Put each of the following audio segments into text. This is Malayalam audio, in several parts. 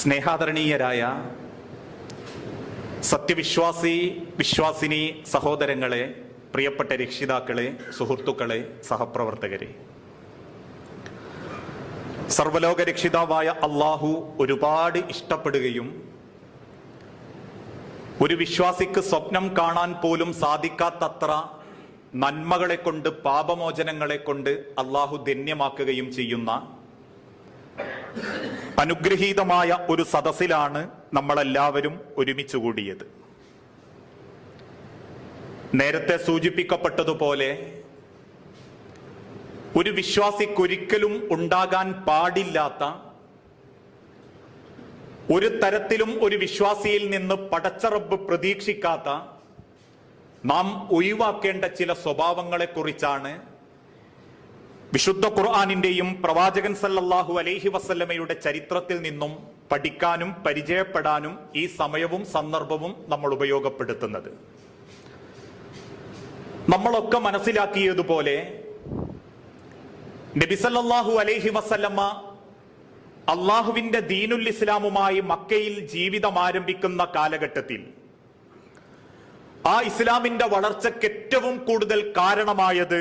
സ്നേഹാദരണീയരായ സത്യവിശ്വാസി വിശ്വാസിനി സഹോദരങ്ങളെ പ്രിയപ്പെട്ട രക്ഷിതാക്കളെ സുഹൃത്തുക്കളെ സഹപ്രവർത്തകരെ. സർവലോക രക്ഷിതാവായ അള്ളാഹു ഒരുപാട് ഇഷ്ടപ്പെടുകയും ഒരു വിശ്വാസിക്ക് സ്വപ്നം കാണാൻ പോലും സാധിക്കാത്തത്ര നന്മകളെ കൊണ്ട് പാപമോചനങ്ങളെ കൊണ്ട് അള്ളാഹു ധന്യമാക്കുകയും ചെയ്യുന്ന അനുഗ്രഹീതമായ ഒരു സദസ്സിലാണ് നമ്മളെല്ലാവരും ഒരുമിച്ച് കൂടിയത്. നേരത്തെ സൂചിപ്പിക്കപ്പെട്ടതുപോലെ ഒരു വിശ്വാസിക്കൊരിക്കലും ഉണ്ടാകാൻ പാടില്ലാത്ത ഒരു തരത്തിലും ഒരു വിശ്വാസിയിൽ നിന്ന് പടച്ചറബ് പ്രതീക്ഷിക്കാത്ത നാം ഒഴിവാക്കേണ്ട ചില സ്വഭാവങ്ങളെ കുറിച്ചാണ് വിശുദ്ധ ഖുർആാനിന്റെയും പ്രവാചകൻ സല്ലല്ലാഹു അലൈഹി വസല്ലമയുടെ ചരിത്രത്തിൽ നിന്നും പഠിക്കാനും പരിചയപ്പെടാനും ഈ സമയവും സന്ദർഭവും നമ്മൾ ഉപയോഗപ്പെടുത്തുന്നത്. നമ്മളൊക്കെ മനസ്സിലാക്കിയതുപോലെ നബിസല്ലാഹു അലൈഹി വസല്ലമ്മ അള്ളാഹുവിന്റെ ദീനുൽ ഇസ്ലാമുമായി മക്കയിൽ ജീവിതം ആരംഭിക്കുന്ന കാലഘട്ടത്തിൽ ആ ഇസ്ലാമിന്റെ വളർച്ചയ്ക്ക് ഏറ്റവും കൂടുതൽ കാരണമായത്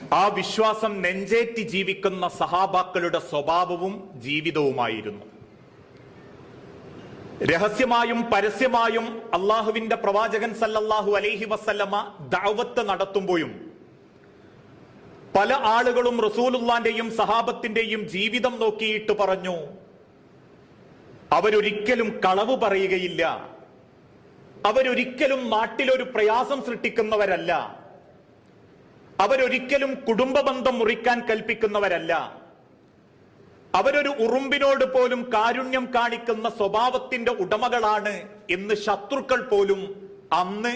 ആ വിശ്വാസം നെഞ്ചേറ്റി ജീവിക്കുന്ന സഹാബാക്കളുടെ സ്വഭാവവും ജീവിതവുമായിരുന്നു. രഹസ്യമായും പരസ്യമായും അള്ളാഹുവിന്റെ പ്രവാചകൻ സല്ലല്ലാഹു അലൈഹി വസല്ലമ ദഅവത്ത് നടത്തുമ്പോഴും പല ആളുകളും റസൂലുല്ലാന്റെയും സഹാബത്തിന്റെയും ജീവിതം നോക്കിയിട്ട് പറഞ്ഞു അവരൊരിക്കലും കളവ് പറയുകയില്ല. അവരൊരിക്കലും നാട്ടിലൊരു പ്രയാസം സൃഷ്ടിക്കുന്നവരല്ല. അവരൊരിക്കലും കുടുംബ ബന്ധം മുറിക്കാൻ കൽപ്പിക്കുന്നവരല്ല. അവരൊരു ഉറുമ്പിനോട് പോലും കാരുണ്യം കാണിക്കുന്ന സ്വഭാവത്തിന്റെ ഉടമകളാണ് എന്ന് ശത്രുക്കൾ പോലും അന്ന്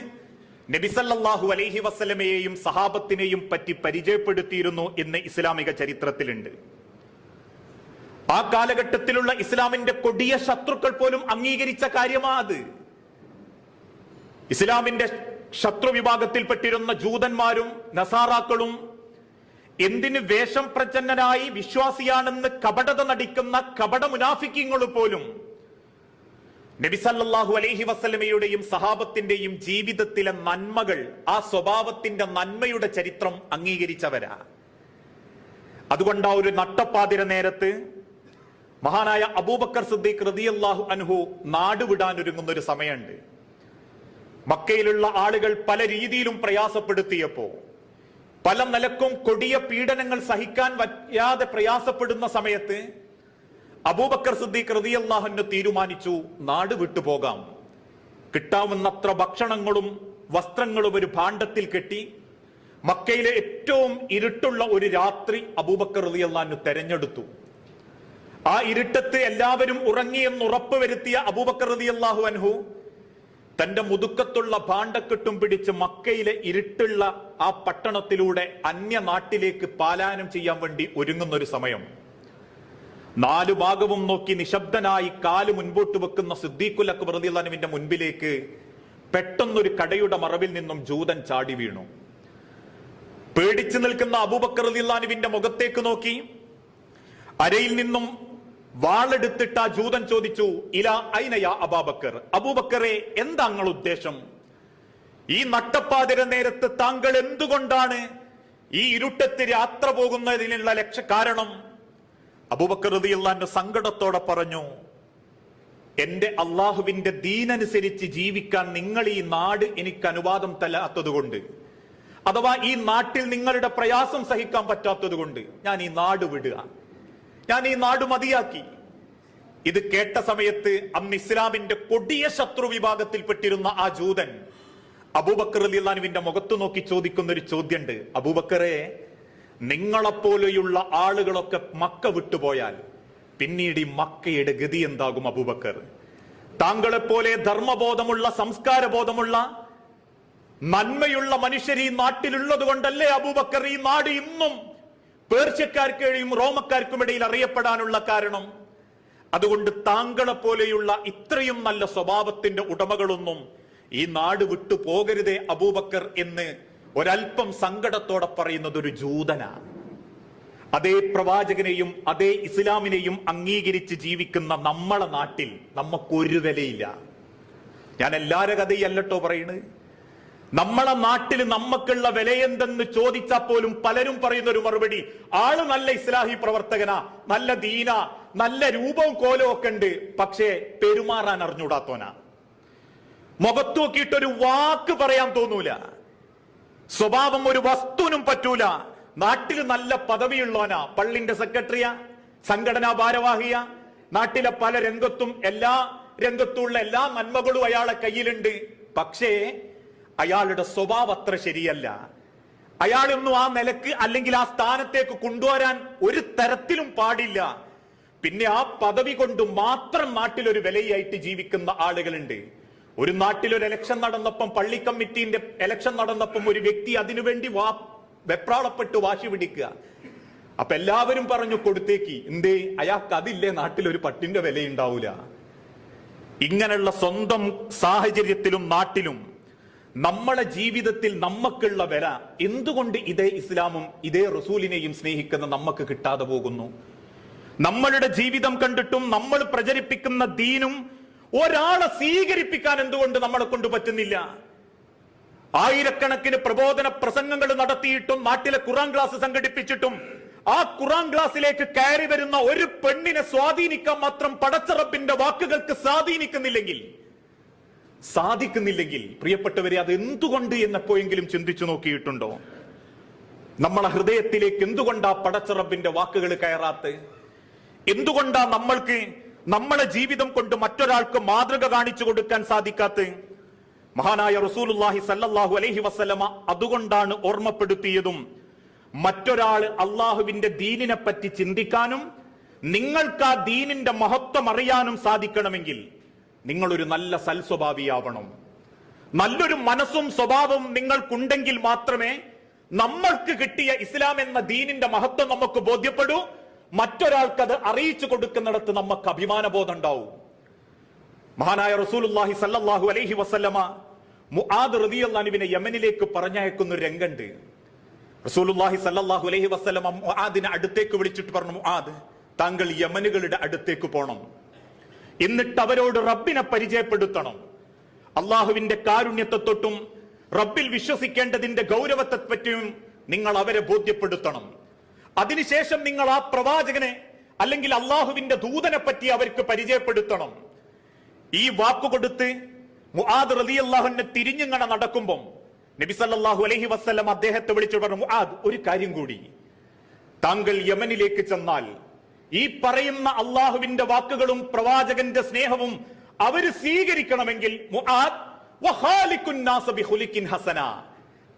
നബിസല്ലാഹു അലൈഹി വസ്ലമയെയും സഹാബത്തിനെയും പറ്റി പരിചയപ്പെടുത്തിയിരുന്നു എന്ന് ഇസ്ലാമിക ചരിത്രത്തിലുണ്ട്. ആ കാലഘട്ടത്തിലുള്ള ഇസ്ലാമിന്റെ കൊടിയ ശത്രുക്കൾ പോലും അംഗീകരിച്ച കാര്യമാ അത്. ഇസ്ലാമിന്റെ ശത്രു വിഭാഗത്തിൽപ്പെട്ടിരുന്ന ജൂതന്മാരും നസാറാക്കളും എന്തിന് വേഷം പ്രചന്നനായി വിശ്വാസിയാണെന്ന് കപടത നടിക്കുന്ന കപട മുനാഫിക്കിങ്ങൾ പോലും നബിസല്ലാഹു അലൈഹി വസ്ലമയുടെയും സഹാബത്തിന്റെയും ജീവിതത്തിലെ നന്മകൾ ആ സ്വഭാവത്തിന്റെ നന്മയുടെ ചരിത്രം അംഗീകരിച്ചവരാ. അതുകൊണ്ട് ആ ഒരു നട്ടപ്പാതിര നേരത്ത് മഹാനായ അബൂബക്കർ സിദ്ദീഖ് റതിയല്ലാഹു അൻഹു നാടുവിടാൻ ഒരുങ്ങുന്ന ഒരു സമയമുണ്ട്. മക്കയിലുള്ള ആളുകൾ പല രീതിയിലും പ്രയാസപ്പെടുത്തിയപ്പോ പല നിലക്കും കൊടിയ പീഡനങ്ങൾ സഹിക്കാൻ വയ്യാതെ പ്രയാസപ്പെടുന്ന സമയത്ത് അബൂബക്കർ സിദ്ദീഖ് റതിയല്ലാഹുന് തീരുമാനിച്ചു നാട് വിട്ടുപോകാം കിട്ടാവുന്നത്ര ഭക്ഷണങ്ങളും വസ്ത്രങ്ങളും ഒരു ഭാണ്ഡത്തിൽ കെട്ടി മക്കയിലെ ഏറ്റവും ഇരുട്ടുള്ള ഒരു രാത്രി അബൂബക്കർ റതിയല്ലാഹു തെരഞ്ഞെടുത്തു. ആ ഇരുട്ടത്ത് എല്ലാവരും ഉറങ്ങിയെന്ന് ഉറപ്പ് വരുത്തിയ അബൂബക്കർ റതിയല്ലാഹു അൻഹു തന്റെ മുതുക്കത്തുള്ള ഭാണ്ഡക്കെട്ടും പിടിച്ച് മക്കയിലെ ഇരുട്ടുള്ള ആ പട്ടണത്തിലൂടെ അന്യ നാട്ടിലേക്ക് പാലായനം ചെയ്യാൻ വേണ്ടി ഒരുങ്ങുന്ന ഒരു സമയം. നാലു ഭാഗവും നോക്കി നിശബ്ദനായി കാൽ മുൻപോട്ട് വെക്കുന്ന സിദ്ദീഖുൽ അക്ബർ റളിയല്ലാഹുവിന്റെ മുൻപിലേക്ക് പെട്ടെന്നൊരു കടയുടെ മറവിൽ നിന്നും ജൂതൻ ചാടി വീണു. പേടിച്ചു നിൽക്കുന്ന അബൂബക്കർ റളിയല്ലാഹുവിന്റെ മുഖത്തേക്ക് നോക്കി. അരയിൽ നിന്നും വാളെടുത്തിട്ട് ആ ജൂതൻ ചോദിച്ചു ഇല ഐനയ അബാബക്കർ? അബൂബക്കറെ എന്താ നിങ്ങൾ ഉദ്ദേശം? ഈ നട്ടപ്പാതിര നേരത്ത് താങ്കൾ എന്തുകൊണ്ടാണ് ഈ ഇരുട്ടത്ത് യാത്ര പോകുന്നതിനുള്ള ലക്ഷ്യ കാരണം? അബൂബക്കർ റതിയുള്ള സങ്കടത്തോടെ പറഞ്ഞു എന്റെ അള്ളാഹുവിന്റെ ദീനനുസരിച്ച് ജീവിക്കാൻ നിങ്ങൾ ഈ നാട് എനിക്ക് അനുവാദം തല്ലാത്തതുകൊണ്ട് അഥവാ ഈ നാട്ടിൽ നിങ്ങളുടെ പ്രയാസം സഹിക്കാൻ പറ്റാത്തതുകൊണ്ട് ഞാൻ ഈ നാട് വിടുക ഞാൻ ഈ നാട് മതിയാക്കി. ഇത് കേട്ട സമയത്ത് അന്ന് ഇസ്ലാമിന്റെ കൊടിയ ശത്രു വിഭാഗത്തിൽപ്പെട്ടിരുന്ന ആ ജൂതൻ അബൂബക്കർ അലിയുവിന്റെ മുഖത്ത് നോക്കി ചോദിക്കുന്ന ഒരു ചോദ്യമുണ്ട് അബൂബക്കറെ നിങ്ങളെപ്പോലെയുള്ള ആളുകളൊക്കെ മക്ക വിട്ടുപോയാൽ പിന്നീട് ഈ മക്കയുടെ ഗതി എന്താകും അബൂബക്കർ? താങ്കളെപ്പോലെ ധർമ്മബോധമുള്ള സംസ്കാരബോധമുള്ള നന്മയുള്ള മനുഷ്യർ ഈ നാട്ടിലുള്ളത് കൊണ്ടല്ലേ അബൂബക്കർ ഈ നാട് ഇന്നും പേർഷ്യക്കാർക്കും റോമക്കാർക്കും ഇടയിൽ അറിയപ്പെടാനുള്ള കാരണം അതുകൊണ്ട് താങ്കളെ പോലെയുള്ള ഇത്രയും നല്ല സ്വഭാവത്തിന്റെ ഉടമകളൊന്നും ഈ നാട് വിട്ടു പോകരുതേ അബൂബക്കർ എന്ന് ഒരൽപ്പം സങ്കടത്തോടെ പറയുന്നത് ഒരു ജൂതനാണ്. അതേ പ്രവാചകനെയും അതേ ഇസ്ലാമിനെയും അംഗീകരിച്ച് ജീവിക്കുന്ന നമ്മളെ നാട്ടിൽ നമുക്കൊരു വിലയില്ല. ഞാൻ എല്ലാവരുടെ കഥയല്ലട്ടോ പറയുന്നത് നമ്മളെ നാട്ടിൽ നമ്മക്കുള്ള വിലയെന്തെന്ന് ചോദിച്ചാൽ പോലും പലരും പറയുന്ന ഒരു മറുപടി. ആൾ നല്ല ഇസ്ലാഹി പ്രവർത്തകനാ നല്ല ദീന നല്ല രൂപവും കോലവും ഒക്കെ ഉണ്ട് പക്ഷേ പെരുമാറാൻ അറിഞ്ഞൂടാത്തോനാ മുഖത്ത് വാക്ക് പറയാൻ തോന്നൂല. സ്വഭാവം ഒരു വസ്തുവിനും പറ്റൂല. നാട്ടിൽ നല്ല പദവിയുള്ളവനാ. പള്ളിന്റെ സെക്രട്ടറിയാ സംഘടനാ ഭാരവാഹിയ. നാട്ടിലെ പല രംഗത്തും എല്ലാ രംഗത്തുള്ള എല്ലാ നന്മകളും അയാളെ കയ്യിലുണ്ട്. പക്ഷേ അയാളുടെ സ്വഭാവം അത്ര ശരിയല്ല. അയാളൊന്നും ആ നിലയ്ക്ക് അല്ലെങ്കിൽ ആ സ്ഥാനത്തേക്ക് കൊണ്ടുവരാൻ ഒരു തരത്തിലും പാടില്ല. പിന്നെ ആ പദവി കൊണ്ട് മാത്രം നാട്ടിൽ ഒരു വിലയായിട്ട് ജീവിക്കുന്ന ആളുകളുണ്ട്. ഒരു നാട്ടിൽ ഒരു ഇലക്ഷൻ നടന്നപ്പം പള്ളി കമ്മിറ്റിന്റെ ഇലക്ഷൻ നടന്നപ്പം ഒരു വ്യക്തി അതിനുവേണ്ടി വാ വെപ്രാളപ്പെട്ട് വാശി പിടിക്കുക. അപ്പൊ എല്ലാവരും പറഞ്ഞു കൊടുത്തേക്ക് എന്തേ അയാൾക്ക് അതില്ലേ നാട്ടിൽ ഒരു പട്ടിന്റെ വിലയുണ്ടാവൂല? ഇങ്ങനെയുള്ള സ്വന്തം സാഹചര്യത്തിലും നാട്ടിലും നമ്മളെ ജീവിതത്തിൽ നമുക്കുള്ള വില എന്തുകൊണ്ട് ഇതേ ഇസ്ലാമും ഇതേ റസൂലിനെയും സ്നേഹിക്കുന്ന നമ്മക്ക് കിട്ടാതെ പോകുന്നു? നമ്മളുടെ ജീവിതം കണ്ടിട്ടും നമ്മൾ പ്രചരിപ്പിക്കുന്ന ദീനും ഒരാളെ സ്വീകരിപ്പിക്കാൻ എന്തുകൊണ്ട് നമ്മളെ കൊണ്ട് പറ്റുന്നില്ല? ആയിരക്കണക്കിന് പ്രബോധന പ്രസംഗങ്ങൾ നടത്തിയിട്ടും നാട്ടിലെ ഖുറാൻ ക്ലാസ് സംഘടിപ്പിച്ചിട്ടും ആ ഖുറാൻ ക്ലാസ്സിലേക്ക് കയറി വരുന്ന ഒരു പെണ്ണിനെ സ്വാധീനിക്കാൻ മാത്രം പടച്ചറപ്പിന്റെ വാക്കുകൾക്ക് സ്വാധീനിക്കുന്നില്ലെങ്കിൽ സാധിക്കുന്നില്ലെങ്കിൽ പ്രിയപ്പെട്ടവരെ അത് എന്തുകൊണ്ട് എന്നെപ്പോയെങ്കിലും ചിന്തിച്ചു നോക്കിയിട്ടുണ്ടോ? നമ്മളെ ഹൃദയത്തിലേക്ക് എന്തുകൊണ്ടാ പടച്ചറബിന്റെ വാക്കുകൾ കയറാത്ത് എന്തുകൊണ്ടാ നമ്മൾക്ക് നമ്മളെ ജീവിതം കൊണ്ട് മറ്റൊരാൾക്ക് മാതൃക കാണിച്ചു കൊടുക്കാൻ സാധിക്കാത്ത മഹാനായ റസൂലുല്ലാഹി സല്ലല്ലാഹു അലൈഹി വസല്ലമ അതുകൊണ്ടാണ് ഓർമ്മപ്പെടുത്തിയതും മറ്റൊരാൾ അള്ളാഹുവിന്റെ ദീനിനെ പറ്റി ചിന്തിക്കാനും നിങ്ങൾക്ക് ആ ദീനിന്റെ മഹത്വം അറിയാനും സാധിക്കണമെങ്കിൽ നിങ്ങൾ ഒരു നല്ല സൽസ്വഭാവിയാവണം. നല്ലൊരു മനസ്സും സ്വഭാവവും നിങ്ങൾക്കുണ്ടെങ്കിൽ മാത്രമേ നമ്മൾക്ക് കിട്ടിയ ഇസ്ലാം എന്ന ദീനിന്റെ മഹത്വം നമുക്ക് ബോധ്യപ്പെടൂ. മറ്റൊരാൾക്ക് അത് അറിയിച്ചു കൊടുക്കുന്നിടത്ത് നമുക്ക് അഭിമാനബോധം ഉണ്ടാവും. മഹാനായ റസൂലുല്ലാഹി സല്ലാഹു അലൈഹി വസല്ലമ മുആദ് റളിയല്ലാഹുവിനെ യമനിലേക്ക് പറഞ്ഞയക്കുന്ന ഒരു രംഗണ്ട് റസൂലുല്ലാഹി സല്ലാഹു അലൈഹി വസല്ലമ മുആദിനെ അടുത്തേക്ക് വിളിച്ചിട്ട് പറഞ്ഞു മുആദ് താങ്കൾ യമനുകളുടെ അടുത്തേക്ക് പോണം. എന്നിട്ട് അവരോട് റബ്ബിനെ പരിചയപ്പെടുത്തണം. അള്ളാഹുവിന്റെ കാരുണ്യത്തെ തൊട്ടും റബ്ബിൽ വിശ്വസിക്കേണ്ടതിന്റെ ഗൗരവത്തെ പറ്റിയും നിങ്ങൾ അവരെ ബോധ്യപ്പെടുത്തണം. അതിനുശേഷം നിങ്ങൾ ആ പ്രവാചകനെ അല്ലെങ്കിൽ അള്ളാഹുവിന്റെ ദൂതനെ പറ്റി അവർക്ക് പരിചയപ്പെടുത്തണം. ഈ വാക്കു കൊടുത്ത് മുആദ് റളിയല്ലാഹുവിനെ തിരിഞ്ഞിങ്ങനെ നടക്കുമ്പം നബി സല്ലല്ലാഹു അലൈഹി വസല്ലം അദ്ദേഹത്തെ വിളിച്ചു പറഞ്ഞു മുആദ് ഒരു കാര്യം കൂടി. താങ്കൾ യമനിലേക്ക് ചെന്നാൽ ഈ പറയുന്ന അള്ളാഹുവിന്റെ വാക്കുകളും പ്രവാചകന്റെ സ്നേഹവും അവർ സ്വീകരിക്കണമെങ്കിൽ ഹസന.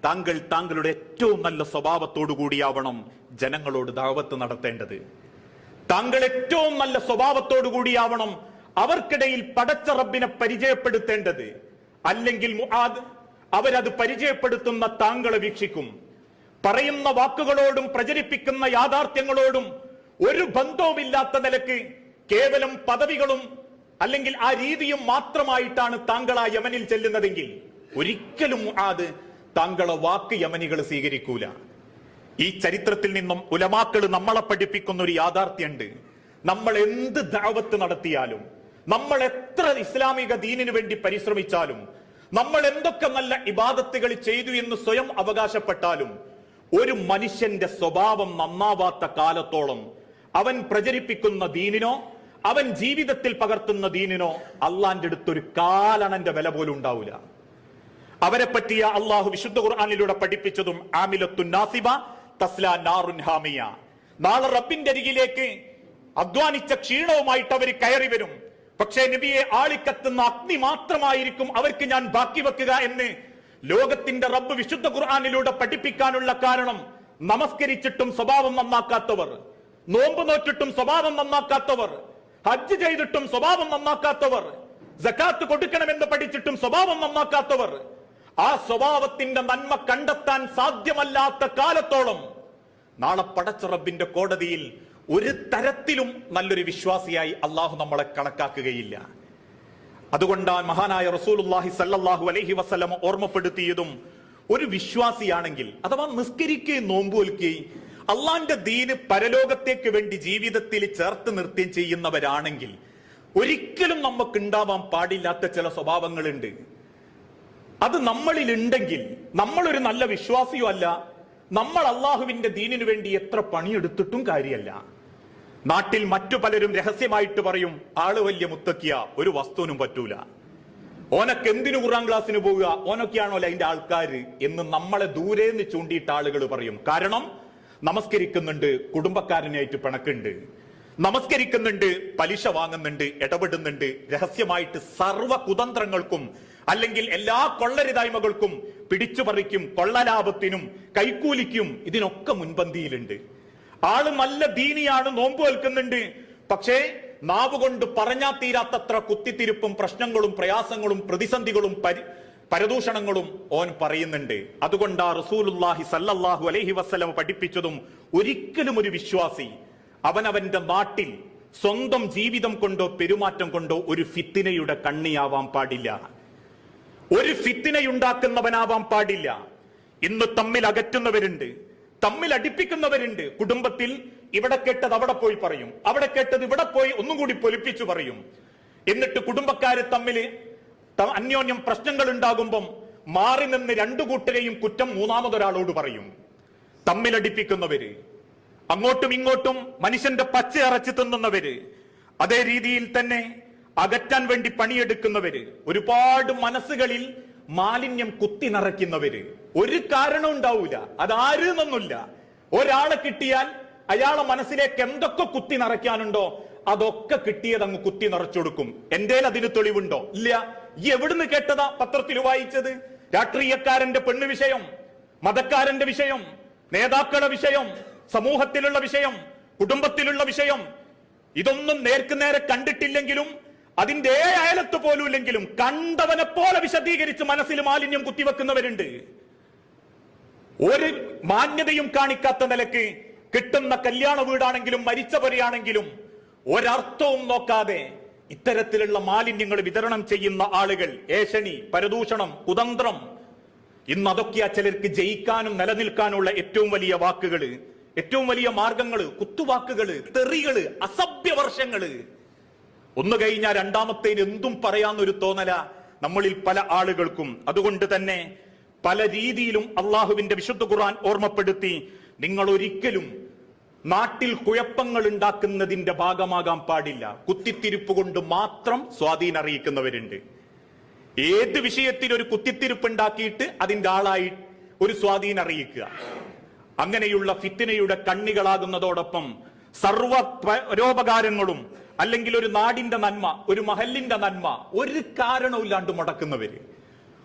താങ്കൾ താങ്കളുടെ ഏറ്റവും നല്ല സ്വഭാവത്തോടു കൂടിയാവണം ജനങ്ങളോട് ദാവത്ത് നടത്തേണ്ടത്. താങ്കൾ ഏറ്റവും നല്ല സ്വഭാവത്തോടു കൂടിയാവണം അവർക്കിടയിൽ പടച്ച റബ്ബിനെ പരിചയപ്പെടുത്തേണ്ടത്. അല്ലെങ്കിൽ മുആദ് അവരത് പരിചയപ്പെടുത്തുന്ന താങ്കളെ വീക്ഷിക്കും. പറയുന്ന വാക്കുകളോടും പ്രചരിപ്പിക്കുന്ന യാഥാർത്ഥ്യങ്ങളോടും ഒരു ബന്ധവുമില്ലാത്ത നിലയ്ക്ക് കേവലം പദവികളും അല്ലെങ്കിൽ ആ രീതിയും മാത്രമായിട്ടാണ് താങ്കൾ ആ യമനിൽ ചെല്ലുന്നതെങ്കിൽ ഒരിക്കലും അത് താങ്കളെ വാക്ക് യമനികൾ സ്വീകരിക്കൂല. ഈ ചരിത്രത്തിൽ നിന്നും ഉലമാക്കൾ നമ്മളെ പഠിപ്പിക്കുന്ന ഒരു യാഥാർത്ഥ്യമുണ്ട് നമ്മൾ എന്ത് ദാവത്ത് നടത്തിയാലും നമ്മൾ എത്ര ഇസ്ലാമിക ദീനിന് വേണ്ടി പരിശ്രമിച്ചാലും നമ്മൾ എന്തൊക്കെ നല്ല ഇബാദത്തുകൾ ചെയ്തു എന്ന് സ്വയം അവകാശപ്പെട്ടാലും ഒരു മനുഷ്യന്റെ സ്വഭാവം നന്നാവാത്ത കാലത്തോളം അവൻ പ്രചരിപ്പിക്കുന്ന ദീനിനോ അവൻ ജീവിതത്തിൽ പകർത്തുന്ന ദീനിനോ അള്ളാന്റെ അടുത്തൊരു കാലണന്റെ വില പോലും ഉണ്ടാവില്ല അവരെ പറ്റിയ അള്ളാഹു വിശുദ്ധ ഖുർആാനിലൂടെ പഠിപ്പിച്ചതും ആമിലത്തു നാസിബ തസ്ല നാറുൻ ഹാമിയ. നാളെ റബ്ബിന്റെ അരികിലേക്ക് അധ്വാനിച്ച ക്ഷീണവുമായിട്ട് അവർ കയറി വരും. പക്ഷേ നബിയെ ആളിക്കത്തുന്ന അഗ്നി മാത്രമായിരിക്കും അവർക്ക് ഞാൻ ബാക്കി വെക്കുക എന്ന് ലോകത്തിന്റെ റബ്ബ് വിശുദ്ധ ഖുർആാനിലൂടെ പഠിപ്പിക്കാനുള്ള കാരണം നമസ്കരിച്ചിട്ടും സ്വഭാവം നന്നാക്കാത്തവർ. നോമ്പ് നോറ്റിട്ടും സ്വഭാവം നന്നാക്കാത്തവർ ഹജ്ജ് ചെയ്തിട്ടും സ്വഭാവം നന്നാക്കാത്തവർ ജക്കാത്ത് കൊടുക്കണമെന്ന് പഠിച്ചിട്ടും സ്വഭാവം നന്നാക്കാത്തവർ ആ സ്വഭാവത്തിന്റെ നന്മ കണ്ടെത്താൻ സാധ്യമല്ലാത്ത കാലത്തോളം നാളെ പടച്ച റബ്ബിന്റെ കോടതിയിൽ ഒരു തരത്തിലും നല്ലൊരു വിശ്വാസിയായി അള്ളാഹു നമ്മളെ കണക്കാക്കുകയില്ല. അതുകൊണ്ടാണ് മഹാനായ റസൂലുല്ലാഹി സല്ലാഹു അലഹി വസ്ലം ഓർമ്മപ്പെടുത്തിയതും ഒരു വിശ്വാസിയാണെങ്കിൽ അഥവാ നിസ്കരിക്കുകയും നോമ്പ് വലിക്കുകയും അള്ളാന്റെ ദീന് പരലോകത്തേക്ക് വേണ്ടി ജീവിതത്തിൽ ചേർത്ത് നിർത്തുകയും ചെയ്യുന്നവരാണെങ്കിൽ ഒരിക്കലും നമുക്ക് ഉണ്ടാവാൻ പാടില്ലാത്ത ചില സ്വഭാവങ്ങളുണ്ട്. അത് നമ്മളിൽ ഉണ്ടെങ്കിൽ നമ്മളൊരു നല്ല വിശ്വാസിയോ അല്ല. നമ്മൾ അള്ളാഹുവിന്റെ ദീനിനു വേണ്ടി എത്ര പണിയെടുത്തിട്ടും കാര്യമല്ല. നാട്ടിൽ മറ്റു പലരും രഹസ്യമായിട്ട് പറയും ആൾ വലിയ മുത്തക്കിയ ഒരു വസ്തുവിനും പറ്റൂല. ഓനക്ക് എന്തിനു ഖുറാൻ ക്ലാസ്സിന് പോവുക? ഓനൊക്കെയാണോ അതിന്റെ ആൾക്കാര്? എന്ന് നമ്മളെ ദൂരെ നിന്ന് ചൂണ്ടിയിട്ട് ആളുകൾ പറയും. കാരണം നമസ്കരിക്കുന്നുണ്ട് കുടുംബക്കാരനായിട്ട് പിണക്കുണ്ട്. നമസ്കരിക്കുന്നുണ്ട് പലിശ വാങ്ങുന്നുണ്ട് ഇടപെടുന്നുണ്ട്. രഹസ്യമായിട്ട് സർവ കുതന്ത്രങ്ങൾക്കും അല്ലെങ്കിൽ എല്ലാ കൊള്ളരുതായ്മകൾക്കും പിടിച്ചുപറിക്കും കൊള്ളലാഭത്തിനും കൈക്കൂലിക്കും ഇതിനൊക്കെ മുൻപന്തിയിലുണ്ട്. ആൾ നല്ല ദീനിയാണ് നോമ്പ് വെൽക്കുന്നുണ്ട് പക്ഷേ നാവുകൊണ്ട് പറഞ്ഞാ തീരാത്തത്ര കുത്തിത്തിരിപ്പും പ്രശ്നങ്ങളും പ്രയാസങ്ങളും പ്രതിസന്ധികളും പരി പരദൂഷണങ്ങളും ഓൻ പറയുന്നുണ്ട്. അതുകൊണ്ട് ആ റസൂലുല്ലാഹി സല്ലല്ലാഹു അലൈഹി വസ്ലം പഠിപ്പിച്ചതും ഒരിക്കലും ഒരു വിശ്വാസി അവനവന്റെ നാട്ടിൽ സ്വന്തം ജീവിതം കൊണ്ടോ പെരുമാറ്റം കൊണ്ടോ ഒരു ഫിത്തിനയുടെ കണ്ണിയാവാൻ പാടില്ല. ഒരു ഫിത്തിനയുണ്ടാക്കുന്നവനാവാൻ പാടില്ല. ഇന്ന് തമ്മിൽ അകറ്റുന്നവരുണ്ട് തമ്മിൽ അടിപ്പിക്കുന്നവരുണ്ട്. കുടുംബത്തിൽ ഇവിടെ കേട്ടത് അവിടെ പോയി പറയും അവിടെ കേട്ടത് ഇവിടെ പോയി ഒന്നും കൂടി പൊലിപ്പിച്ചു പറയും. എന്നിട്ട് കുടുംബക്കാരെ തമ്മിൽ അന്യോന്യം പ്രശ്നങ്ങൾ ഉണ്ടാകുമ്പം മാറി നിന്ന് രണ്ടു കൂട്ടരെയും കുറ്റം മൂന്നാമതൊരാളോട് പറയും. തമ്മിലടിപ്പിക്കുന്നവര് അങ്ങോട്ടും ഇങ്ങോട്ടും മനുഷ്യന്റെ പച്ച അറച്ചു തിന്നുന്നവര് അതേ രീതിയിൽ തന്നെ അകറ്റാൻ വേണ്ടി പണിയെടുക്കുന്നവര് ഒരുപാട് മനസ്സുകളിൽ മാലിന്യം കുത്തി നിറയ്ക്കുന്നവര്. ഒരു കാരണം ഉണ്ടാവൂല. അതാരെന്നൊന്നുമില്ല ഒരാളെ കിട്ടിയാൽ അയാളെ മനസ്സിലേക്ക് എന്തൊക്കെ കുത്തി നിറയ്ക്കാനുണ്ടോ അതൊക്കെ കിട്ടിയത് അങ്ങ് കുത്തി നിറച്ചു കൊടുക്കും. എന്തേലും അതിന് തെളിവുണ്ടോ? ഇല്ല. ഈ എവിടുന്ന് കേട്ടതാ പത്രത്തിൽ വായിച്ചത്? രാഷ്ട്രീയക്കാരന്റെ പെണ്ണ് വിഷയം മതക്കാരന്റെ വിഷയം നേതാക്കളുടെ വിഷയം സമൂഹത്തിലുള്ള വിഷയം കുടുംബത്തിലുള്ള വിഷയം. ഇതൊന്നും നേർക്കുനേരെ കണ്ടിട്ടില്ലെങ്കിലും അതിന്റെ അയലത്ത് പോലും ഇല്ലെങ്കിലും കണ്ടവനെ പോലെ വിശദീകരിച്ച് മനസ്സിൽ മാലിന്യം കുത്തിവെക്കുന്നവരുണ്ട്. ഒരു മാന്യതയും കാണിക്കാത്ത നിലയ്ക്ക് കിട്ടുന്ന കല്യാണ വീടാണെങ്കിലും മരിച്ചവരെയാണെങ്കിലും ഒരർത്ഥവും നോക്കാതെ ഇത്തരത്തിലുള്ള മാലിന്യങ്ങൾ വിതരണം ചെയ്യുന്ന ആളുകൾ ഏഷണി പരദൂഷണം കുതന്ത്രം. ഇന്ന് അതൊക്കെയാ ചിലർക്ക് ജയിക്കാനും നിലനിൽക്കാനുള്ള ഏറ്റവും വലിയ വാക്കുകൾ ഏറ്റവും വലിയ മാർഗങ്ങൾ കുത്തുവാക്കുകൾ തെറികൾ അസഭ്യവർഷങ്ങൾ ഒന്ന് കഴിഞ്ഞാൽ രണ്ടാമത്തേന് എന്തും പറയാന്നൊരു തോന്നല നമ്മളിൽ പല ആളുകൾക്കും. അതുകൊണ്ട് തന്നെ പല രീതിയിലും അള്ളാഹുവിന്റെ വിശുദ്ധ ഖുർആൻ ഓർമ്മപ്പെടുത്തി നിങ്ങൾ ഒരിക്കലും നാട്ടിൽ കുഴപ്പങ്ങൾ ഉണ്ടാക്കുന്നതിന്റെ ഭാഗമാകാൻ പാടില്ല. കുത്തിത്തിരിപ്പ് കൊണ്ട് മാത്രം സ്വാധീനം അറിയിക്കുന്നവരുണ്ട്. ഏത് വിഷയത്തിൽ ഒരു കുത്തിത്തിരിപ്പ് ഉണ്ടാക്കിയിട്ട് അതിന്റെ ആളായി ഒരു സ്വാധീനം അറിയിക്കുക. അങ്ങനെയുള്ള ഫിത്തിനയുടെ കണ്ണികളാകുന്നതോടൊപ്പം സർവ പരോപകാരങ്ങളും അല്ലെങ്കിൽ ഒരു നാടിന്റെ നന്മ ഒരു മഹലിന്റെ നന്മ ഒരു കാരണമില്ലാണ്ട് മുടക്കുന്നവര്.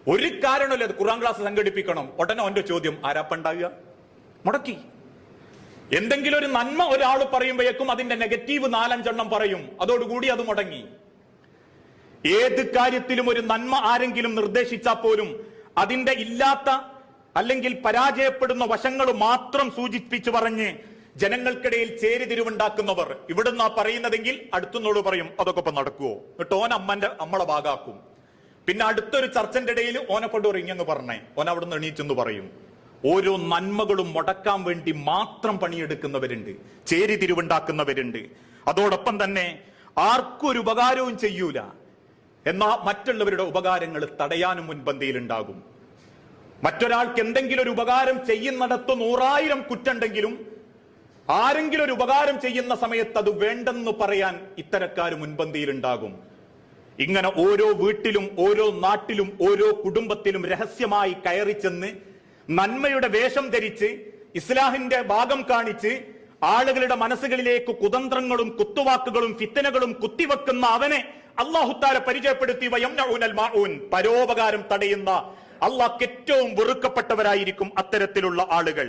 ഒരു കാരണമില്ല ഖുറാൻ ക്ലാസ് സംഘടിപ്പിക്കണം. ഉടനെ അവന്റെ ചോദ്യം ആരാപ്പുണ്ടാകുക മുടക്കി. എന്തെങ്കിലും ഒരു നന്മ ഒരാൾ പറയുമ്പോഴേക്കും അതിന്റെ നെഗറ്റീവ് നാലഞ്ചെണ്ണം പറയും. അതോടുകൂടി അത് മുടങ്ങി. ഏത് കാര്യത്തിലും ഒരു നന്മ ആരെങ്കിലും നിർദ്ദേശിച്ചാൽ പോലും അതിന്റെ ഇല്ലാത്ത അല്ലെങ്കിൽ പരാജയപ്പെടുന്ന വശങ്ങൾ മാത്രം സൂചിപ്പിച്ചു പറഞ്ഞ് ജനങ്ങൾക്കിടയിൽ ചേരിതിരിവുണ്ടാക്കുന്നവർ ഇവിടുന്ന് പറയുന്നതെങ്കിൽ അടുത്തുനിന്നോട് പറയും അതൊക്കെ ഇപ്പൊ നടക്കുവോ? എന്നിട്ട് ഓൻ അമ്മന്റെ അമ്മളെ ഭാഗാക്കും പിന്നെ അടുത്തൊരു ചർച്ചന്റെ ഇടയിൽ ഓനെ കൊണ്ട് ഒരു ഇങ്ങെന്ന് പറഞ്ഞേ. ഓൻ അവിടുന്ന് എണീച്ചെന്ന് പറയും. ഓരോ നന്മകളും മുടക്കാൻ വേണ്ടി മാത്രം പണിയെടുക്കുന്നവരുണ്ട്. ചേരി തിരിവുണ്ടാക്കുന്നവരുണ്ട്. അതോടൊപ്പം തന്നെ ആർക്കും ഒരു ഉപകാരവും ചെയ്യൂല. എന്നാ മറ്റുള്ളവരുടെ ഉപകാരങ്ങൾ തടയാനും മുൻപന്തിയിലുണ്ടാകും. മറ്റൊരാൾക്ക് എന്തെങ്കിലും ഒരു ഉപകാരം ചെയ്യുന്നിടത്ത് നൂറായിരം കുറ്റുണ്ടെങ്കിലും ആരെങ്കിലും ഒരു ഉപകാരം ചെയ്യുന്ന സമയത്ത് അത് വേണ്ടെന്ന് പറയാൻ ഇത്തരക്കാർ മുൻപന്തിയിലുണ്ടാകും. ഇങ്ങനെ ഓരോ വീട്ടിലും ഓരോ നാട്ടിലും ഓരോ കുടുംബത്തിലും രഹസ്യമായി കയറി ചെന്ന് നന്മയുടെ വേഷം ധരിച്ച് ഇസ്ലാഹിന്റെ ഭാഗം കാണിച്ച് ആളുകളുടെ മനസ്സുകളിലേക്ക് കുതന്ത്രങ്ങളും കുത്തുവാക്കുകളും ഫിത്തനകളും കുത്തിവെക്കുന്ന അവനെ അള്ളാഹുത്താല പരിചയപ്പെടുത്തി പരോപകാരം തടയുന്ന അള്ളാഹ് ഏറ്റവും വെറുക്കപ്പെട്ടവരായിരിക്കും അത്തരത്തിലുള്ള ആളുകൾ.